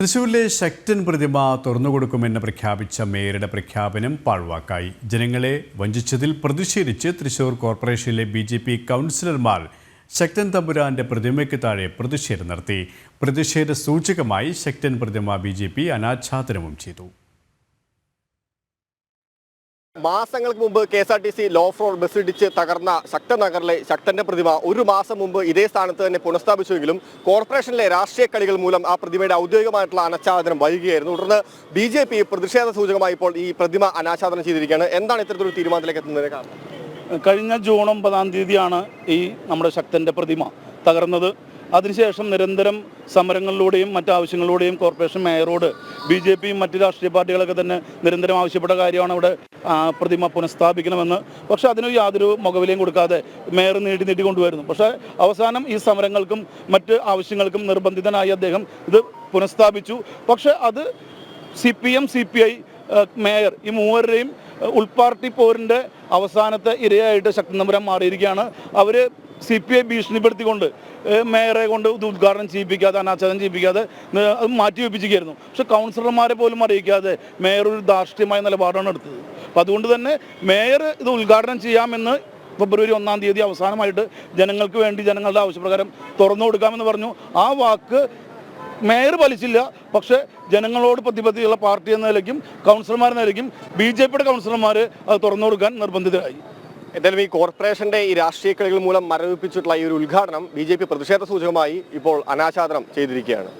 തൃശൂരിലെ ശക്തൻ പ്രതിമ തുറന്നുകൊടുക്കുമെന്ന് പ്രഖ്യാപിച്ച മേയറുടെ പ്രഖ്യാപനം പാഴ്വാക്കായി. ജനങ്ങളെ വഞ്ചിച്ചതിൽ പ്രതിഷേധിച്ച് തൃശൂർ കോർപ്പറേഷനിലെ ബി ജെ പി കൗൺസിലർമാർ ശക്തൻ തമ്പുരാന്റെ പ്രതിമയ്ക്ക് താഴെ പ്രതിഷേധം നടത്തി. പ്രതിഷേധ സൂചകമായി ശക്തൻ പ്രതിമ ബി ജെ പി അനാച്ഛാദനവും ചെയ്തു. മാസങ്ങൾക്ക് മുമ്പ് K S R T C low floor bus ഇടിച്ച് തകർന്ന ശക്തനഗറിലെ ശക്തന്റെ പ്രതിമ ഒരു മാസം മുമ്പ് ഇതേ സ്ഥാനത്ത് തന്നെ പുനഃസ്ഥാപിച്ചുവെങ്കിലും കോർപ്പറേഷനിലെ രാഷ്ട്രീയ കളികൾ മൂലം ആ പ്രതിമയുടെ ഔദ്യോഗികമായിട്ടുള്ള അനാച്ഛാദനം വൈകുകയായിരുന്നു. തുടർന്ന് ബി ജെ പി പ്രതിഷേധ സൂചകമായി ഇപ്പോൾ ഈ പ്രതിമ അനാച്ഛാദനം ചെയ്തിരിക്കുകയാണ്. എന്താണ് ഇത്തരത്തിലൊരു തീരുമാനത്തിലേക്ക് എത്തുന്നതിന് കാരണം? കഴിഞ്ഞ ജൂൺ ഒമ്പതാം തീയതിയാണ് ഈ നമ്മുടെ ശക്തന്റെ പ്രതിമ തകർന്നത്. അതിനുശേഷം നിരന്തരം സമരങ്ങളിലൂടെയും മറ്റാവശ്യങ്ങളിലൂടെയും കോർപ്പറേഷൻ മേയറോട് ബി ജെ പിയും മറ്റ് രാഷ്ട്രീയ പാർട്ടികളൊക്കെ തന്നെ നിരന്തരം ആവശ്യപ്പെട്ട കാര്യമാണ് അവിടെ പ്രതിമ പുനഃസ്ഥാപിക്കണമെന്ന്. പക്ഷേ അതിന് യാതൊരു മുഖവിലയും കൊടുക്കാതെ മേയർ നീട്ടി നീട്ടി കൊണ്ടുവരുന്നു. പക്ഷേ അവസാനം ഈ സമരങ്ങൾക്കും മറ്റ് ആവശ്യങ്ങൾക്കും നിർബന്ധിതനായി അദ്ദേഹം ഇത് പുനഃസ്ഥാപിച്ചു. പക്ഷേ അത് C P M C P I mayor ഈ മൂവരുടെയും ഉൾപാർട്ടി പോരിന്റെ അവസാനത്തെ ഇരയായിട്ട് ശക്തി നമ്പരം മാറിയിരിക്കുകയാണ്. അവർ സി പി ഐ ഭീഷണിപ്പെടുത്തിക്കൊണ്ട് മേയറെ കൊണ്ട് ഇത് ഉദ്ഘാടനം ചെയ്യിപ്പിക്കാതെ അനാച്ഛാദനം ചെയ്യിപ്പിക്കാതെ അത് മാറ്റി വെപ്പിച്ചിരിക്കുന്നു പക്ഷെ കൗൺസിലർമാരെ പോലും അറിയിക്കാതെ മേയർ ഒരു ധാർഷ്ട്യമായ നിലപാടാണ് എടുത്തത്. അപ്പം അതുകൊണ്ട് തന്നെ മേയർ ഇത് ഉദ്ഘാടനം ചെയ്യാമെന്ന് ഫെബ്രുവരി ഒന്നാം തീയതി അവസാനമായിട്ട് ജനങ്ങൾക്ക് വേണ്ടി ജനങ്ങളുടെ ആവശ്യപ്രകാരം തുറന്നു കൊടുക്കാമെന്ന് പറഞ്ഞു. ആ വാക്ക് മേയർ പാലിച്ചില്ല. പക്ഷേ ജനങ്ങളോട് പ്രതിബദ്ധതയുള്ള പാർട്ടി എന്ന നിലയ്ക്കും കൗൺസിലർമാർ എന്ന നിലയ്ക്കും ബി ജെ പിയുടെ കൗൺസിലർമാർ അത് തുറന്നു കൊടുക്കാൻ നിർബന്ധിതരായി. എന്തായാലും ഈ കോർപ്പറേഷന്റെ ഈ രാഷ്ട്രീയ കളികൾ മൂലം മരവിപ്പിച്ചിട്ടുള്ള ഈ ഒരു ഉദ്ഘാടനം ബി പ്രതിഷേധ സൂചകമായി ഇപ്പോൾ അനാച്ഛാദനം ചെയ്തിരിക്കുകയാണ്.